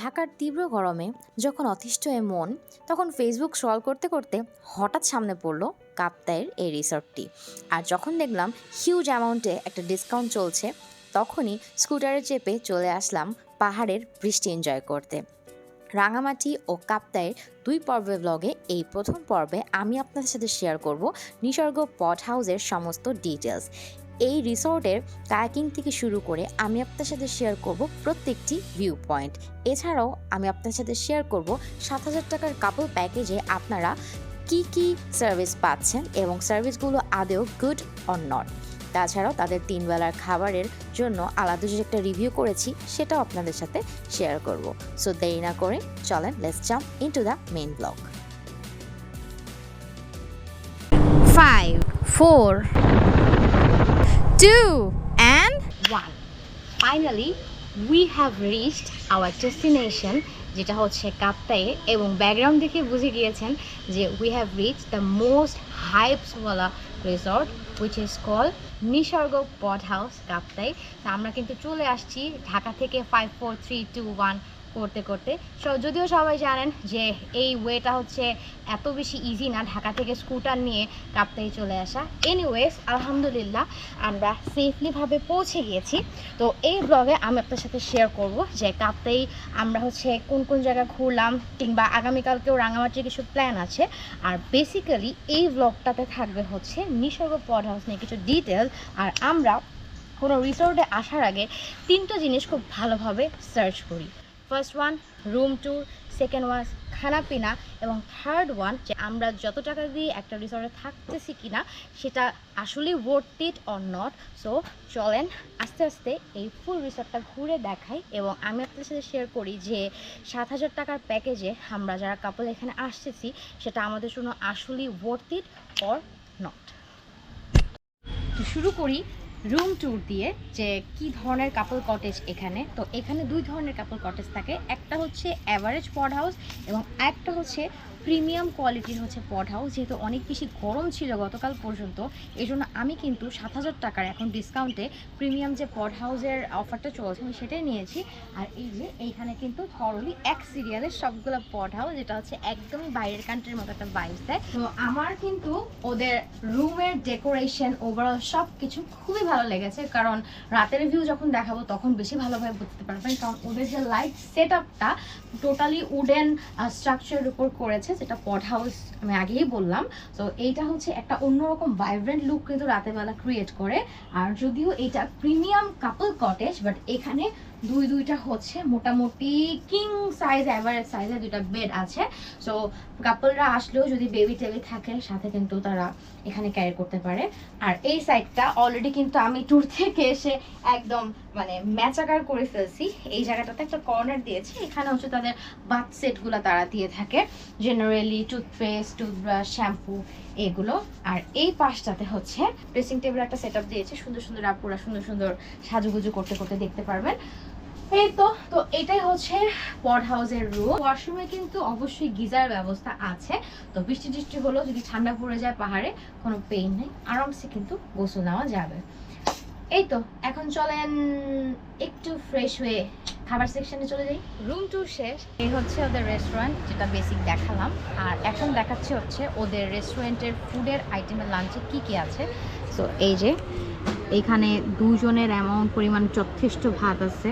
ঢাকার তীব্র গরমে যখন অতিষ্ঠ হয়ে মন, তখন ফেসবুক স্ক্রল করতে করতে হঠাৎ সামনে পড়ল কাপ্তায়ের এই রিসর্টটি। আর যখন দেখলাম হিউজ অ্যামাউন্টে একটা ডিসকাউন্ট চলছে, তখনই স্কুটারে চেপে চলে আসলাম পাহাড়ের বৃষ্টি এনজয় করতে। রাঙামাটি ও কাপ্তায়ের দুই পর্বের ব্লগে এই প্রথম পর্বে আমি আপনাদের সাথে শেয়ার করব নিসর্গ পট হাউসের সমস্ত ডিটেলস এই রিসর্টের কায়াকিং থেকে শুরু করে আমি আপনার সাথে শেয়ার করব প্রত্যেকটি ভিউ পয়েন্ট এছাড়াও আমি আপনার সাথে শেয়ার করব সাত হাজার টাকার কাপল প্যাকেজে আপনারা কি কি সার্ভিস পাচ্ছেন এবং সার্ভিসগুলো আদেও গুড অর নট তাছাড়াও তাদের তিন বেলার খাবারের জন্য আলাদা যে একটা রিভিউ করেছি সেটাও আপনাদের সাথে শেয়ার করব। সো দেরি না করে চলেন let's jump into the main blog five four, two, and one. Finally, we have reached our destination যেটা হচ্ছে কাপ্তায়ে এবং ব্যাকগ্রাউন্ড দেখে বুঝে গিয়েছেন যে we have reach the most হাইপসওয়ালা resort which is call Nisorgo pot house Kaptai আমরা কিন্তু চলে আসছি ঢাকা থেকে five four three two one করতে করতে। যদিও সবাই জানেন যে এই ওয়েটা হচ্ছে এত বেশি ইজি না ঢাকা থেকে স্কুটার নিয়ে কাপ্তাই চলে আসা। এনিওয়েজ আলহামদুলিল্লাহ আমরা সেফলিভাবে পৌঁছে গিয়েছি। তো এই ব্লগে আমি আপনার সাথে শেয়ার করব যে কাপ্তাই আমরা হচ্ছে কোন কোন জায়গা ঘুরলাম কিংবা আগামীকালকেও রাঙামাটির কিছু প্ল্যান আছে। আর বেসিক্যালি এই ব্লগটাতে থাকবে হচ্ছে নিসর্গ পড হাউস নিয়ে কিছু ডিটেলস আর আমরা কোনো রিসোর্টে আসার আগে তিনটা জিনিস খুব ভালোভাবে সার্চ করি। First one, room tour second one খানাপিনা এবং থার্ড ওয়ান, যে আমরা যত টাকা দিয়ে একটা রিসর্টে থাকতেছি কিনা, সেটা আসলেই worth it or not so চলেন আস্তে আস্তে এই ফুল রিসর্টটা ঘুরে দেখাই এবং আমি আপনাদের সাথে শেয়ার করি যে সাত হাজার টাকার প্যাকেজে আমরা যারা কাপল এখানে আসতেছি, সেটা আমাদের জন্য আসলেই ওয়ার্থ ইট অর নট শুরু করি রুম ট্যুর দিয়ে যে কি ধরনের কাপল কটেজ এখানে, তো এখানে দুই ধরনের কাপল কটেজ থাকে। একটা হচ্ছে অ্যাভারেজ পড হাউস এবং একটা হচ্ছে প্রিমিয়াম কোয়ালিটির হচ্ছে পড হাউস, যেহেতু অনেক বেশি গরম ছিল গতকাল পর্যন্ত এই জন্য আমি কিন্তু সাত হাজার টাকার এখন ডিসকাউন্টে প্রিমিয়াম যে পড হাউসের অফারটা চলছে, আমি সেটাই নিয়েছি। আর এই যে, এইখানে কিন্তু থরলি এক সিরিয়ালের সবগুলো পড হাউস, যেটা হচ্ছে একদমই বাইরের কান্ট্রির মতো একটা বাইস দেয়। তো আমার কিন্তু ওদের রুমের ডেকোরেশন ওভারঅল সব কিছু খুবই ভালো লেগেছে, কারণ রাতের ভিউ যখন দেখাবো তখন বেশি ভালোভাবে বুঝতে পারবেন, কারণ ওদের যে লাইট সেট টোটালি উডেন স্ট্রাকচারের উপর করেছে যেটা পট হাউস আমি আগেই বললাম। তো এইটা হচ্ছে একটা অন্যরকম ভাইব্রেন্ট লুক কিন্তু রাতের বেলা ক্রিয়েট করে। আর যদিও এটা প্রিমিয়াম কাপল কটেজ বাট এখানে দুই দুইটা হচ্ছে, মোটামুটি কিং সাইজ অ্যাভারেজ সাইজের দুইটা বেড আছে। সো কাপলরা আসলেও যদি বেবি টেবি থাকে, সাথে কিন্তু তারা এখানে ক্যারি করতে পারে। আর এই সাইডটা অলরেডি কিন্তু আমি ট্যুর থেকে এসে একদম মানে ম্যাচাকার করে ফেলছি। এই জায়গাটাতে একটা কর্নার দিয়েছি। এখানে হচ্ছে তাদের বাথ সেটগুলো তারা দিয়ে থাকে। জেনারেলি টুথপেস্ট টুথব্রাশ শ্যাম্পু এগুলো। আর এই পাশটাতে হচ্ছে ড্রেসিং টেবিল একটা সেট দিয়েছে। সুন্দর সুন্দর আপুরা সুন্দর সুন্দর সাজুগুজু করতে করতে দেখতে পারবেন। এই তো তো এটাই হচ্ছে পড হাউসের রুম ওয়াশরুমে কিন্তু অবশ্যই গিজার ব্যবস্থা আছে। তো বৃষ্টি টিষ্টি হলেও যদি ঠান্ডা পড়ে যায় পাহাড়ে, কোনো পেইন নেই। আরামসে কিন্তু গোসল নেওয়া যাবে। এই তো, এখন চলেন একটু ফ্রেশ হয়ে খাবার সেকশনে চলে যাই। রুম টু শেষ। এই হচ্ছে ওদের রেস্টুরেন্ট যেটা বেসিক দেখালাম। আর এখন দেখাচ্ছে হচ্ছে ওদের রেস্টুরেন্টের ফুডের আইটেমের লাঞ্চে কি কি আছে। সো এই যে এইখানে দুজনের অ্যামাউন্ট পরিমাণ যথেষ্ট ভাত আছে।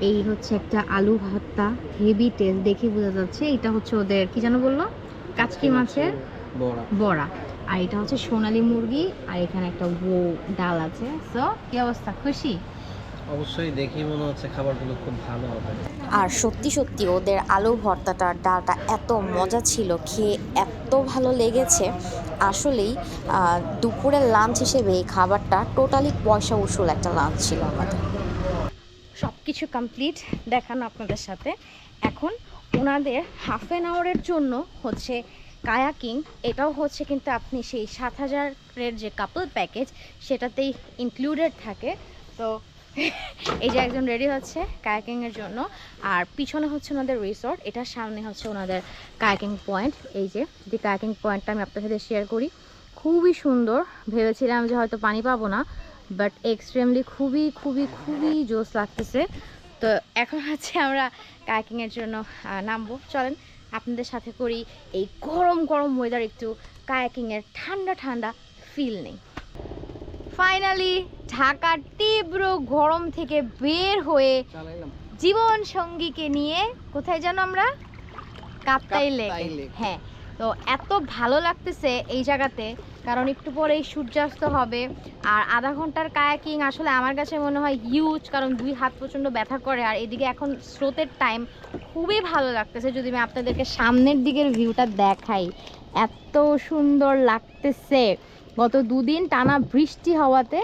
এই হচ্ছে একটা আলু ভর্তা হেভি টেস্ট দেখে বোঝা যাচ্ছে। এটা হচ্ছে ওদের কি যেন বলল? কাচকি মাছের বড়া। বড়া। আর এটা হচ্ছে সোনালী মুরগি আর এখানে একটা বউ ডাল আছে। সো কি অবস্থা? খুশি? অবশ্যই দেখি মনে হচ্ছে খাবারগুলো খুব ভালো হবে। আর সত্যি সত্যি ওদের আলু ভর্তাটা ডালটা এত মজা ছিল খেয়ে এত ভালো লেগেছে। আসলেই দুপুরের লাঞ্চ হিসেবে এই খাবারটা টোটালি পয়সা উসুল একটা লাঞ্চ ছিল আমাদের। সব কিছু কমপ্লিট দেখানো আপনাদের সাথে। এখন ওনাদের হাফ অ্যান আওয়ারের জন্য হচ্ছে কায়াকিং এটাও হচ্ছে কিন্তু আপনি সেই সাত হাজারের যে কাপল প্যাকেজ সেটাতেই ইনক্লুডেড থাকে। তো এই যে একজন রেডি হচ্ছে কায়াকিংয়ের জন্য। আর পিছনে হচ্ছে ওনাদের রিসর্ট এটার সামনে হচ্ছে ওনাদের কায়াকিং পয়েন্ট এই যে যে কায়াকিং পয়েন্টটা আমি আপনার সাথে শেয়ার করি। খুবই সুন্দর। ভেবেছিলাম যে হয়তো পানি পাবো না বাট এক্সট্রিমলি খুবই খুবই খুবই জোস লাগতেছে। তো এখন হচ্ছে আমরা কায়াকিংয়ের জন্য নামবো। চলেন, আপনাদের সাথে করি এই গরম গরম ওয়েদার একটু কায়াকিংয়ের ঠান্ডা ঠান্ডা ফিল নেই। ফাইনালি ঢাকার তীব্র গরম থেকে বের হয়ে জীবন সঙ্গীকে নিয়ে কোথায় যেন আমরা? কাপ্তাই লেক। হ্যাঁ তো এত ভালো লাগতেছে এই জায়গাতে কারণ একটু পরেই সূর্যাস্ত হবে। আর আধা ঘণ্টার কায়াকিং আসলে আমার কাছে মনে হয় হিউজ কারণ দুই হাত প্রচণ্ড ব্যথা করে। আর এদিকে এখন স্রোতের টাইম খুবই ভালো লাগতেছে যদি আমি আপনাদেরকে সামনের দিকের ভিউটা দেখাই। এত সুন্দর লাগতেছে। গত দুদিন টানা বৃষ্টি হওয়াতে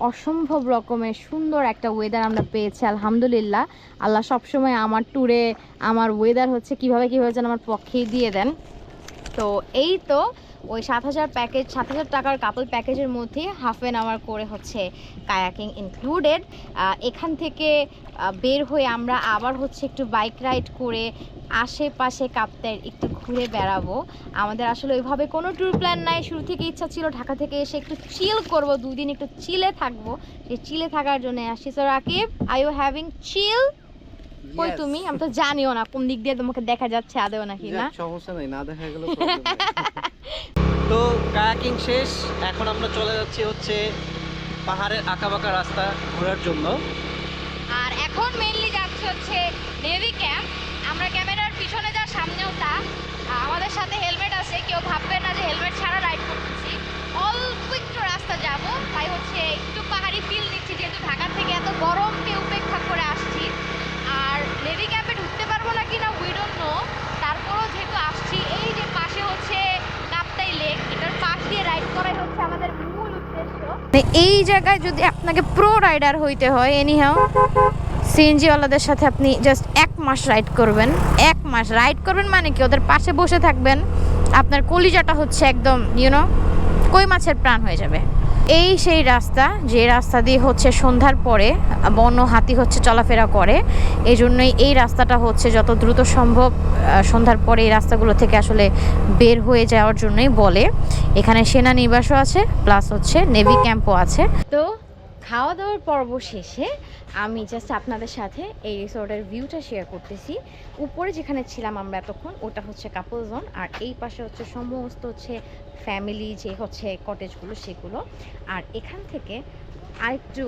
অসম্ভব রকমের সুন্দর একটা ওয়েদার আমরা পেয়েছি, আলহামদুলিল্লাহ। আল্লাহ সবসময় আমার ট্যুরে আমার ওয়েদার হচ্ছে কীভাবে, কীভাবে যেন আমার পক্ষেই দিয়ে দেন। তো এই তো ওই সাত হাজার প্যাকেজ সাত হাজার টাকার কাপল প্যাকেজের মধ্যে হাফ অ্যান আওয়ার করে হচ্ছে কায়াকিং ইনক্লুডেড এখান থেকে বের হয়ে আমরা আবার হচ্ছে একটু বাইক রাইড করে আশেপাশে কাপ্তায় একটু ঘুরে বেড়াবো। আমাদের আসলে ওইভাবে কোনো ট্যুর প্ল্যান নাই। শুরু থেকে ইচ্ছা ছিল ঢাকা থেকে এসে একটু চিল করব দুই দিন একটু চিলে থাকব। সেই চিলে থাকার জন্য আসছি। So Rakib I you having chill কই তুমি? আমি তো জানিও না কোন দিক দিয়ে তোমাকে দেখা যাচ্ছে আদেও নাকি না? সমস্যা নাই না দেখা গেল তো কায়াকিং শেষ এখন আমরা চলে যাচ্ছি হচ্ছে পাহাড়ের আঁকাবাঁকা রাস্তা ঘোরার জন্য। আর এখন মেইনলি যাচ্ছে হচ্ছে নেভি ক্যাম্প আমরা ক্যামেরার পিছনে যা সামনেও তা। আমাদের সাথে হেলমেট আছে কেউ ভাববে না যে হেলমেট ছাড়া রাইড করতেছি। অল্প একটু রাস্তা যাব তাই হচ্ছে একটু পাহাড়ি ফিল নিচ্ছি যেহেতু ঢাকা থেকে এত গরমকে উপেক্ষা করে আসছি। নেভি ক্যাম্পে ঢুকতে পারব না কিনা উই ডোন্ট নো তারপরও যেহেতু আসছি, এই যে পাশে হচ্ছে কাপ্তাই লেক এটার পাশ দিয়ে রাইড করাই হচ্ছে আমাদের মূল উদ্দেশ্য। এই জায়গায় যদি আপনাকে প্রো রাইডার হইতে হয় এনি এনিহাও সিএনজিওয়ালাদের সাথে আপনি জাস্ট এক মাস রাইড করবেন। এক মাস রাইড করবেন মানে কি? ওদের পাশে বসে থাকবেন। আপনার কলিজাটা হচ্ছে একদম ইউনো কই মাছের প্রাণ হয়ে যাবে। এই সেই রাস্তা, যে রাস্তা দিয়ে হচ্ছে সন্ধ্যার পরে বন্য হাতি হচ্ছে চলাফেরা করে এই জন্যই এই রাস্তাটা হচ্ছে যত দ্রুত সম্ভব সন্ধ্যার পরে এই রাস্তাগুলো থেকে আসলে বের হয়ে যাওয়ার জন্যই বলে। এখানে সেনা নিবাসও আছে প্লাস হচ্ছে নেভি ক্যাম্পও আছে। তো খাওয়া দাওয়ার পর্ব শেষে আমি জাস্ট আপনাদের সাথে এই রিসোর্টের ভিউটা শেয়ার করতেছি। উপরে যেখানে ছিলাম আমরা এতক্ষণ ওটা হচ্ছে কাপল জোন আর এই পাশে হচ্ছে সমস্ত হচ্ছে ফ্যামিলি যে হচ্ছে কটেজগুলো সেগুলো। আর এখান থেকে আরেকটু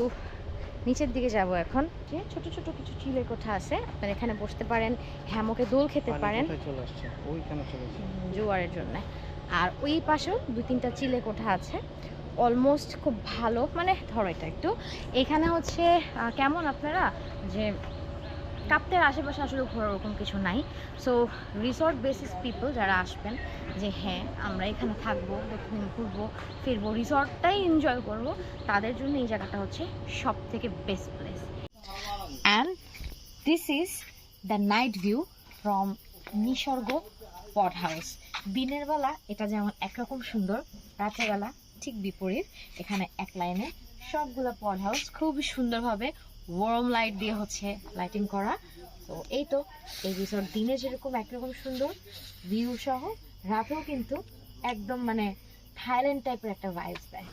নিচের দিকে যাব এখন যে ছোট ছোট কিছু চিলের কোঠা আছে আপনারা এখানে বসতে পারেন হ্যামকে দোল খেতে পারেন। জোয়ারের জন্য। আর ওই পাশেও দু তিনটা চিলে কোঠা আছে। অলমোস্ট খুব ভালো। মানে ধরো এটা একটু। এখানে হচ্ছে কেমন আপনারা? যে কাপ্তের আশেপাশে আসলে ঘোরার ওরকম কিছু নাই। সো রিসর্ট বেসিস পিপল যারা আসবেন, যে হ্যাঁ আমরা এখানে থাকব, দক্ষিণ ঘুরবো, ফিরবো রিসর্টটাই এনজয় করব, তাদের জন্য এই জায়গাটা হচ্ছে সব থেকে best place and this is the night view from Nisorgo pot house দিনের বেলা এটা যেমন একরকম সুন্দর, রাতের বেলা ঠিক বিপরীত। এখানে এক লাইনে সবগুলো পড হাউস খুব সুন্দরভাবে ওয়ার্ম লাইট দিয়ে হচ্ছে লাইটিং করা। তো এই তো, এই রিসোর্ট দিনে যেরকম একরকম সুন্দর ভিউ সহ, রাতেও কিন্তু একদম মানে থাইল্যান্ড টাইপের একটা ভাইবস দেয়।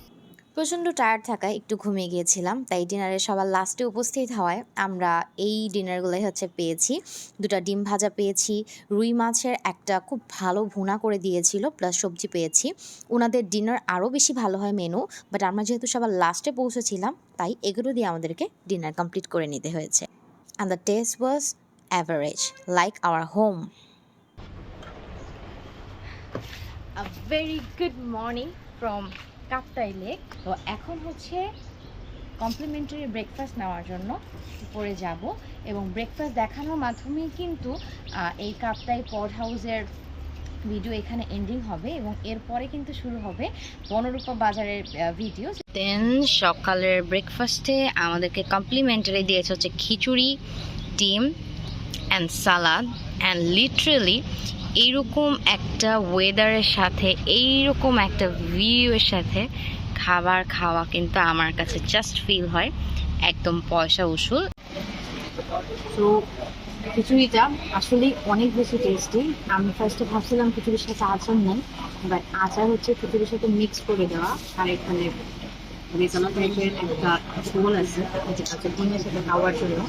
প্রচণ্ড টায়ার্ড থাকায় একটু ঘুমিয়ে গিয়েছিলাম, তাই ডিনারে সবার লাস্টে উপস্থিত হওয়ায় আমরা এই ডিনারগুলোই হচ্ছে পেয়েছি। দুটো ডিম ভাজা পেয়েছি, রুই মাছের একটা খুব ভালো ভুনা করে দিয়েছিল প্লাস সবজি পেয়েছি। ওনাদের ডিনার আরও বেশি ভালো হয় মেনু বাট আমরা যেহেতু সবার লাস্টে পৌঁছেছিলাম, তাই এগুলো দিয়ে আমাদেরকে ডিনার কমপ্লিট করে নিতে হয়েছে। And the taste was average like our home a very good morning from Kaptai lake. তো এখন হচ্ছে কমপ্লিমেন্টারি ব্রেকফাস্ট নেওয়ার জন্য উপরে যাব এবং ব্রেকফাস্ট দেখানোর মাধ্যমেই কিন্তু এই কাপ্তাই পড হাউসের ভিডিও এখানে এন্ডিং হবে এবং এরপরে কিন্তু শুরু হবে বনরূপা বাজারের ভিডিও দেন সকালের ব্রেকফাস্টে আমাদেরকে কমপ্লিমেন্টারি দিয়েছে হচ্ছে খিচুড়ি, ডিম অ্যান্ড সালাদ অ্যান্ড লিটারেলি এইরকম একটা ওয়েদারের সাথে, এইরকম একটা ভিউয়ের সাথে খাবার খাওয়া কিন্তু আমার কাছে জাস্ট ফিল হয়। একদম পয়সা উসুল। তো খিচুড়িটা আসলে অনেক বেশি টেস্টি আমি ফার্স্টে ভাবছিলাম খিচুড়ির সাথে আচার নেই বাট আচার হচ্ছে খিচুড়ির সাথে মিক্স করে দেওয়া, আর এখানে একটা আছে, যেটা সাথে খাওয়ার জন্য।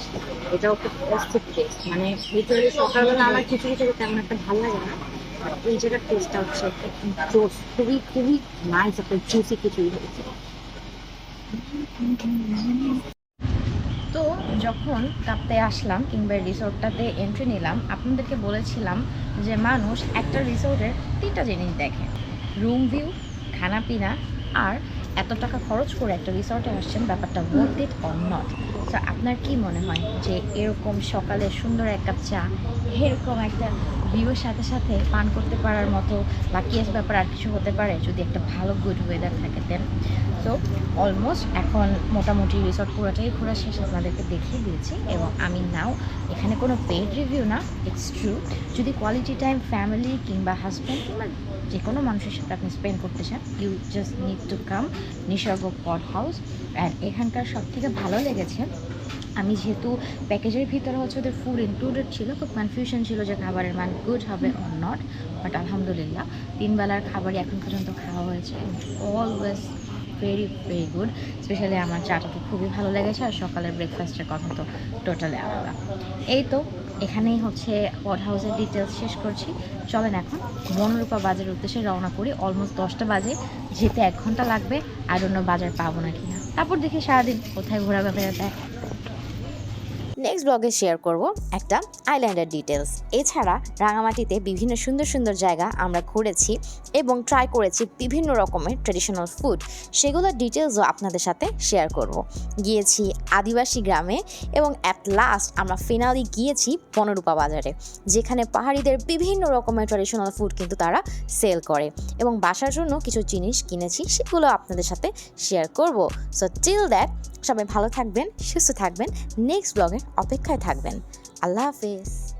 এটাও অস্থির টেস্ট মানে ভিতরে সকালবেলা আমার খিচুড়ি খেতে তেমন একটা ভালো লাগে না এই জায়গার টেস্টটা হচ্ছে জোস, খুবই খুবই নাইস একটা জুসি খিচুড়ি হয়েছে। তো যখন কাপ্তে আসলাম কিংবা রিসোর্টটাতে এন্ট্রি নিলাম, আপনাদেরকে বলেছিলাম যে মানুষ একটা রিসোর্টের তিনটা জিনিস দেখে। রুম ভিউ খানাপিনা আর এত টাকা খরচ করে একটা রিসর্টে আসছেন, ব্যাপারটা ওয়ার্থ ইট নট তো আপনার কি মনে হয় যে এরকম সকালে সুন্দর এক কাপ চা, এরকম একটা ভিউর সাথে সাথে পান করতে পারার মতো লাকিয়েস্ট ব্যাপার আর কিছু হতে পারে যদি একটা ভালো গুড ওয়েদার থাকে দেন তো অলমোস্ট এখন মোটামুটি রিসর্ট পুরোটাই ঘোরা শেষ আপনাদেরকে দেখিয়ে দিয়েছি এবং আমি নাও এখানে কোনো পেড রিভিউ না ইটস ট্রু যদি কোয়ালিটি টাইম ফ্যামিলি কিংবা হাজব্যান্ড কিংবা যে কোনো মানুষের সাথে আপনি স্পেন্ড করতে চান you just need to come Nisorgo pot house and এখানকার সব থেকে ভালো লেগেছে আমি যেহেতু প্যাকেজের ভিতরে হচ্ছে ওদের ফুড ইনক্লুডেড ছিল খুব কনফিউশন ছিল যে খাবারের মান গুড হবে অর নট বাট আলহামদুলিল্লাহ তিন বেলার খাবারই এখন পর্যন্ত খাওয়া হয়েছে always very very good specially আমার চাটা তো খুবই ভালো লেগেছে, আর সকালের ব্রেকফাস্টের কথা তো টোটালি আলাদা। এই তো, এখানেই হচ্ছে পড হাউসের ডিটেলস শেষ করছি। চলেন এখন, বনরূপা বাজারের উদ্দেশ্যে রওনা করি অলমোস্ট দশটা বাজে, যেতে এক ঘণ্টা লাগবে, আর অন্য বাজার পাবো না কিনা। তারপর দেখি সারাদিন কোথায় ঘোরা বেড়াতে নেক্সট ব্লগে শেয়ার করব একটা আইল্যান্ডের ডিটেলস এছাড়া রাঙামাটিতে বিভিন্ন সুন্দর সুন্দর জায়গা আমরা ঘুরেছি এবং ট্রাই করেছি বিভিন্ন রকমের ট্রেডিশনাল ফুড সেগুলোর ডিটেলসও আপনাদের সাথে শেয়ার করব। গিয়েছি আদিবাসী গ্রামে এবং অ্যাট লাস্ট আমরা ফিনালি গিয়েছি বনরূপা বাজারে, যেখানে পাহাড়িদের বিভিন্ন রকমের ট্রেডিশনাল ফুড কিন্তু তারা সেল করে এবং বাসার জন্য কিছু জিনিস কিনেছি, সেগুলো আপনাদের সাথে শেয়ার করব। সো টিল দ্যাট সবাই ভালো থাকবেন, সুস্থ থাকবেন। নেক্সট ব্লগের অপেক্ষায় থাকবেন। আল্লাহ হাফেজ।